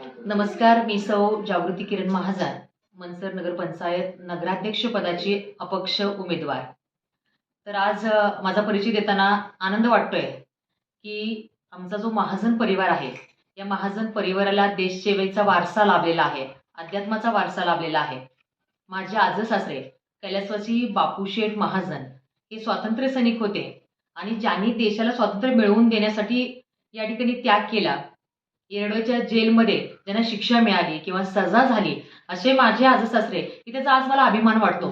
नमस्कार मी सौ जागृती किरण महाजन मनसर नगरपंचायत नगराध्यक्ष पदाची अपक्ष उमेदवार. तर आज माझा परिचय देताना आनंद वाटतोय की आमचा जो महाजन परिवार आहे या महाजन परिवाराला देशसेवेचा वारसा लाभलेला आहे अध्यात्माचा वारसा लाभलेला आहे. माझे आजच सासरे कैलासवासी बापूशेठ महाजन हे स्वातंत्र्य सैनिक होते आणि ज्यांनी देशाला स्वातंत्र्य मिळवून देण्यासाठी या ठिकाणी त्याग केला येरडोच्या जेलमध्ये ज्यांना शिक्षा मिळाली किंवा सजा झाली असे माझे आज सासरे की त्याचा आज मला अभिमान वाटतो.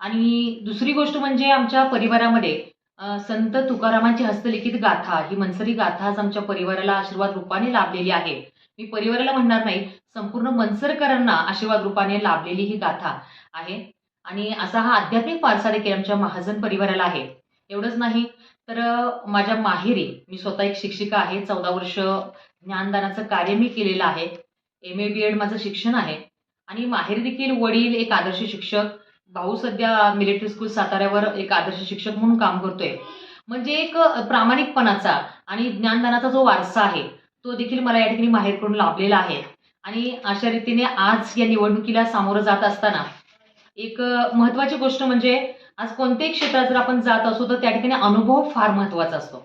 आणि दुसरी गोष्ट म्हणजे आमच्या परिवारामध्ये संत तुकारामांची हस्तलिखित गाथा ही मनसरी गाथा आज आमच्या परिवाराला आशीर्वाद रूपाने लाभलेली आहे. मी परिवाराला म्हणणार नाही संपूर्ण मनसरकरांना आशीर्वाद रूपाने लाभलेली ही गाथा आहे. आणि असा हा आध्यात्मिक वारसा देखील आमच्या महाजन परिवाराला आहे. एवढंच नाही तर माझ्या माहेरी मी स्वतः एक शिक्षिका आहे. चौदा वर्ष ज्ञानदानाचं कार्य मी केलेलं आहे. एम ए बी एड माझं शिक्षण आहे. आणि माहेर देखील वडील एक आदर्श शिक्षक. भाऊ सध्या मिलिटरी स्कूल साताऱ्यावर एक आदर्श शिक्षक म्हणून काम करतोय. म्हणजे एक प्रामाणिकपणाचा आणि ज्ञानदानाचा जो वारसा आहे तो देखील मला या ठिकाणी माहेरकडून लाभलेला आहे. आणि अशा रीतीने आज या निवडणुकीला सामोरं जात असताना एक महत्वाची गोष्ट म्हणजे आज कोणत्याही क्षेत्रात जर आपण जात असो तर त्या ठिकाणी अनुभव फार महत्त्वाचा असतो.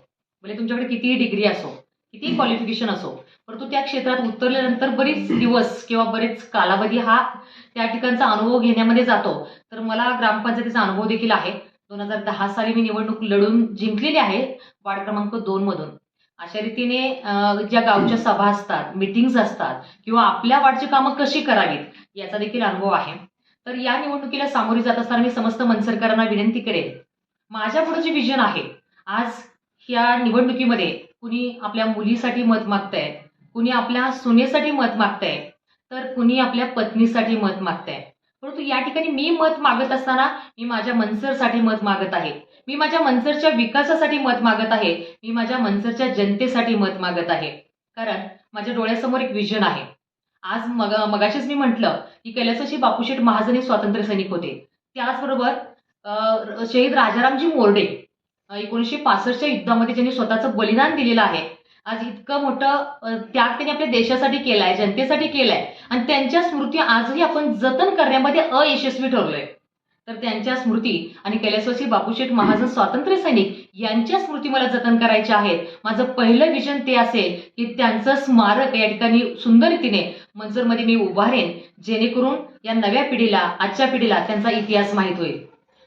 म्हणजे तुमच्याकडे कितीही डिग्री असो कितीही क्वालिफिकेशन असो परंतु त्या क्षेत्रात उतरल्यानंतर बरेच दिवस किंवा बरेच कालावधी हा त्या ठिकाणचा अनुभव घेण्यामध्ये जातो. तर मला ग्रामपंचायतीचा अनुभव देखील आहे. दोन हजार दहा साली मी निवडणूक लढून जिंकलेली आहे वार्ड क्रमांक दोन मधून. अशा रीतीने ज्या गावच्या सभा असतात मिटिंग्स असतात किंवा आपल्या वार्डची कामं कशी करावीत याचा देखील अनुभव आहे. तर या निवडणुकीला सामोरी जात असताना मी समस्त मनसरकरांना विनंती करेन. माझ्या पुढे जे विजन आहे आज या निवडणुकीमध्ये कुणी आपल्या मुलीसाठी मत मागतंय कुणी आपल्या सुनेसाठी मत मागतंय तर कुणी आपल्या पत्नीसाठी मत मागतंय. परंतु या ठिकाणी मी मत मागत असताना मी माझ्या मनसरसाठी मत मागत आहे. मी माझ्या मनसरच्या विकासासाठी मत मागत आहे. मी माझ्या मनसरच्या जनतेसाठी मत मागत आहे. कारण माझ्या डोळ्यासमोर एक विजन आहे. आज मग मगाशीच मी म्हटलं की कैलासाची बापूशेठ महाजन हे स्वातंत्र्य सैनिक होते. त्याचबरोबर शहीद राजारामजी मोर्डे एकोणीसशे पासष्टच्या युद्धामध्ये ज्यांनी स्वतःचं बलिदान दिलेलं आहे आज इतकं मोठं त्याग त्यांनी आपल्या देशासाठी केलाय जनतेसाठी केलाय आणि त्यांच्या स्मृती आजही आपण जतन करण्यामध्ये अयशस्वी ठरलोय. तर त्यांच्या स्मृती आणि कैलासवासी बापूशेठ महाजन स्वातंत्र्य सैनिक यांच्या स्मृती मला जतन करायच्या आहेत. माझं पहिलं विजन ते असेल की त्यांचं स्मारक या ठिकाणी सुंदर रीतीने मंजूरमध्ये मी उभारेन जेणेकरून या नव्या पिढीला आजच्या पिढीला त्यांचा इतिहास माहीत होईल.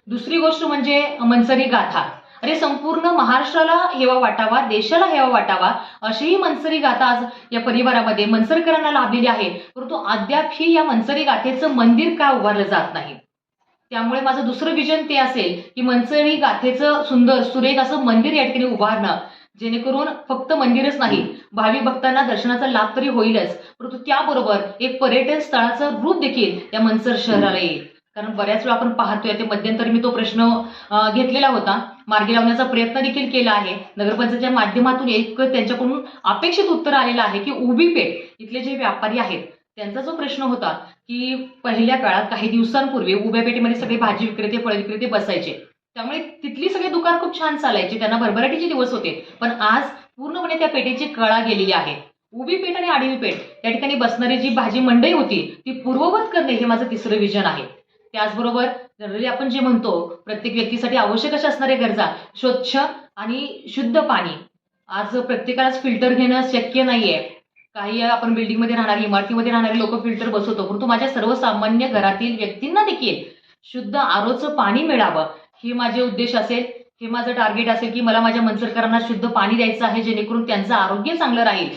दुसरी गोष्ट म्हणजे मनसरी गाथा. अरे संपूर्ण महाराष्ट्राला हेवा वाटावा देशाला हेवा वाटावा अशीही मनसरी गाथा आज या परिवारामध्ये मनसरकरांना लाभलेली आहे. परंतु अद्याप ही या मनसरी गाथेचं मंदिर का उभारलं जात नाही? त्यामुळे माझं दुसरं विजन ते असेल की मंचणी गाथेचं सुंदर सुरेख असं मंदिर या ठिकाणी उभारणं जेणेकरून फक्त मंदिरच नाही भाविक भक्तांना दर्शनाचा लाभ तरी होईलच. परंतु त्याबरोबर एक पर्यटन स्थळाचं रूप देखील या मनसर शहराला येईल. कारण बऱ्याच वेळा आपण पाहतोय ते मध्यंतरी मी तो प्रश्न घेतलेला होता. मार्गी लावण्याचा प्रयत्न देखील केला आहे. नगरपंचायतच्या माध्यमातून एक त्यांच्याकडून अपेक्षित उत्तर आलेलं आहे की उभी पेठ इथले जे व्यापारी आहेत त्यांचा जो प्रश्न होता की पहिल्या काळात काही दिवसांपूर्वी उभ्या पेठेमध्ये सगळे भाजी विक्रेते फळ विक्रेते बसायचे. त्यामुळे तिथली सगळी दुकान खूप छान चालायची. त्यांना भरभराटीचे दिवस होते. पण आज पूर्णपणे त्या पेठेची कळा गेलेली आहे. उभी पेठ आणि आडवी पेठ या ठिकाणी बसणारी जी भाजी मंडई होती ती पूर्ववत करणे हे माझं तिसरं विजन आहे. त्याचबरोबर जनरली आपण जे म्हणतो प्रत्येक व्यक्तीसाठी आवश्यक अशा असणाऱ्या गरजा स्वच्छ आणि शुद्ध पाणी. आज प्रत्येकालाच फिल्टर घेणं शक्य नाहीये. काही आपण बिल्डिंगमध्ये राहणारी इमारतीमध्ये राहणारे लोक फिल्टर बसवतो. परंतु माझ्या सर्वसामान्य घरातील व्यक्तींना देखील शुद्ध आरोचं पाणी मिळावं हे माझे उद्देश असेल. हे माझं टार्गेट असेल की मला माझ्या मनसरकरांना शुद्ध पाणी द्यायचं आहे जेणेकरून त्यांचं आरोग्य चांगलं राहील.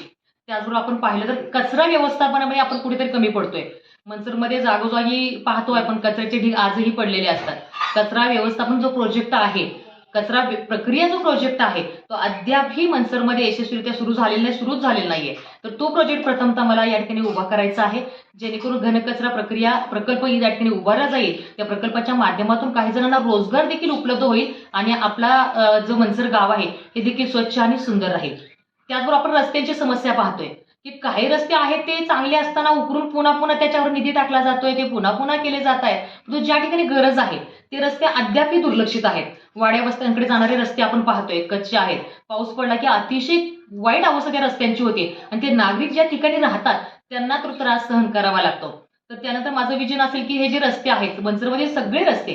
त्याचबरोबर आपण पाहिलं तर कचरा व्यवस्थापनामध्ये आपण कुठेतरी कमी पडतोय. मनसरमध्ये जागोजागी पाहतोय आपण कचऱ्याचे ढीग आजही पडलेले असतात. कचरा व्यवस्थापन जो प्रोजेक्ट आहे कचरा प्रक्रिया जो प्रोजेक्ट आहे तो अद्यापही मनसरमध्ये यशस्वीरित्या सुरू झालेला नाही सुरूच झालेला नाहीये. तर तो प्रोजेक्ट प्रथमतः मला या ठिकाणी उभा करायचा आहे. जेणेकरून घनकचरा प्रक्रिया प्रकल्प या ठिकाणी उभारला जाईल. त्या प्रकल्पाच्या माध्यमातून काही जणांना रोजगार देखील उपलब्ध होईल आणि आपला जो मनसर गाव आहे हे देखील स्वच्छ आणि सुंदर राहील. त्याचबरोबर आपण रस्त्यांची समस्या पाहतोय की काही रस्ते आहेत ते चांगले असताना उकरून पुन्हा पुन्हा त्याच्यावर निधी टाकला जातोय ते पुन्हा पुन्हा केले जात आहे परंतु म्हणजे ज्या ठिकाणी गरज आहे ते रस्ते अद्यापही दुर्लक्षित आहेत. वाड्या वस्त्यांकडे जाणारे रस्ते आपण पाहतोय कच्चे आहेत. पाऊस पडला की अतिशय वाईट अवस्था त्या रस्त्यांची होते. आणि ते नागरिक ज्या ठिकाणी राहतात त्यांना तो त्रास सहन करावा लागतो. तर त्यानंतर माझं विजन असेल की हे जे रस्ते आहेत मनसरमध्ये सगळे रस्ते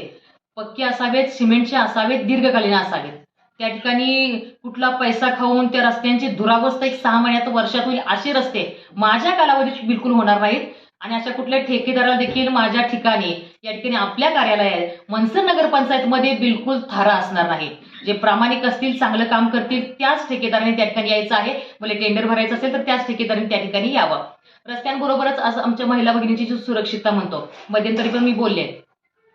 पक्के असावेत सिमेंटचे असावेत दीर्घकालीन असावेत. त्या ठिकाणी कुठला पैसा खाऊन त्या रस्त्यांची दुरावस्था एक सहा महिन्यात वर्षात होईल असे रस्ते माझ्या कालावधीत बिलकुल होणार नाहीत. आणि अशा कुठल्या ठेकेदाराला देखील माझ्या ठिकाणी या ठिकाणी आपल्या कार्यालयात मनसर नगरपंचायतमध्ये बिलकुल थारा असणार नाही. जे प्रामाणिक असतील चांगलं काम करतील त्याच ठेकेदाराने त्या ठिकाणी यायचं आहे. मला टेंडर भरायचं असेल तर त्याच ठेकेदाराने त्या ठिकाणी यावं. रस्त्यांबरोबरच आज आमच्या महिला भगिनीची जी सुरक्षितता म्हणतो मध्यंतरी पण मी बोलले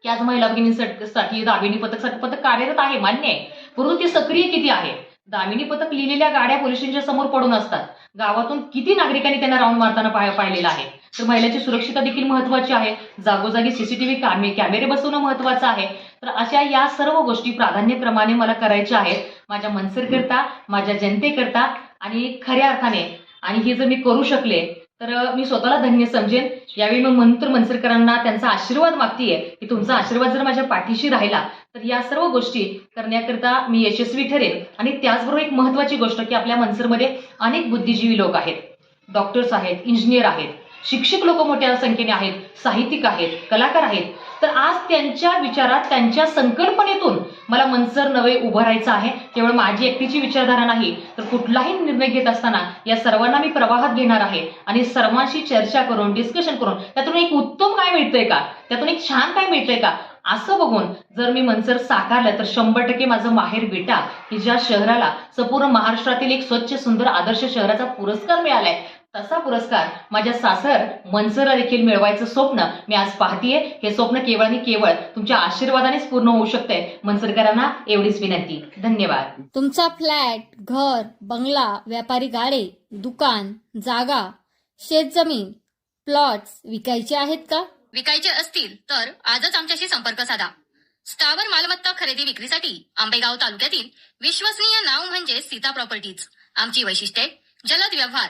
की आज महिला भगिनींसाठी दामिनी पथकसाठी पथक कार्यरत आहे मान्य आहे. परंतु ते सक्रिय किती आहे? दामिनी पथक लिहिलेल्या गाड्या पोलीस स्टेशनच्या समोर पडून असतात. गावातून किती नागरिकांनी त्यांना राऊंड मारताना पाह- पाहिलेलं आहे? तर महिलाची सुरक्षितता देखील महत्वाची आहे. जागोजागी सीसीटीव्ही कॅमेरे बसवणं महत्वाचं आहे. तर अशा या सर्व गोष्टी प्राधान्यक्रमाने मला करायच्या आहेत. माझ्या मनसरकरता माझ्या जनतेकरता आणि खऱ्या अर्थाने. आणि हे जर मी करू शकले तर मी स्वतःला धन्य समजेन. यावेळी मी मंत्र मनसरकरांना त्यांचा आशीर्वाद मागतीये की तुमचा आशीर्वाद जर माझ्या पाठीशी राहिला तर या सर्व गोष्टी करण्याकरता मी यशस्वी ठरेन. आणि त्याचबरोबर एक महत्वाची गोष्ट की आपल्या मनसरमध्ये अनेक बुद्धिजीवी लोक आहेत. डॉक्टर्स आहेत इंजिनियर आहेत शिक्षक लोक मोठ्या संख्येने आहेत साहित्यिक आहेत कलाकार आहेत. तर आज त्यांच्या विचारात त्यांच्या संकल्पनेतून मला मनसर नवे उभं राहायचं आहे. केवळ माझी एकटीची विचारधारा नाही तर कुठलाही निर्णय घेत असताना या सर्वांना मी प्रवाहात घेणार आहे आणि सर्वांशी चर्चा करून डिस्कशन करून त्यातून एक उत्तम काय मिळतंय का? त्यातून एक छान काय मिळतंय का? असं बघून जर मी मनसर साकारलं तर शंभर टक्के माझं माहेर बेटा की ज्या शहराला संपूर्ण महाराष्ट्रातील एक स्वच्छ सुंदर आदर्श शहराचा पुरस्कार मिळालाय तसा पुरस्कार माझ्या सासर मनसरला देखील मिळवायचं स्वप्न मी आज पाहतीये. हे स्वप्न केवळ आणि केवळ तुमच्या आशीर्वादानेच पूर्ण होऊ शकतंय मनसरकरांना एवढीच विनंती. धन्यवाद. तुमचा फ्लॅट घर बंगला व्यापारी गाडे दुकान जागा शेतजमीन प्लॉट्स विकायचे आहेत का? विकायचे असतील तर आजच आमच्याशी संपर्क साधा. स्थावर मालमत्ता खरेदी विक्रीसाठी आंबेगाव तालुक्यातील विश्वसनीय नाव म्हणजे सीता प्रॉपर्टीज. आमची वैशिष्ट्ये जलद व्यवहार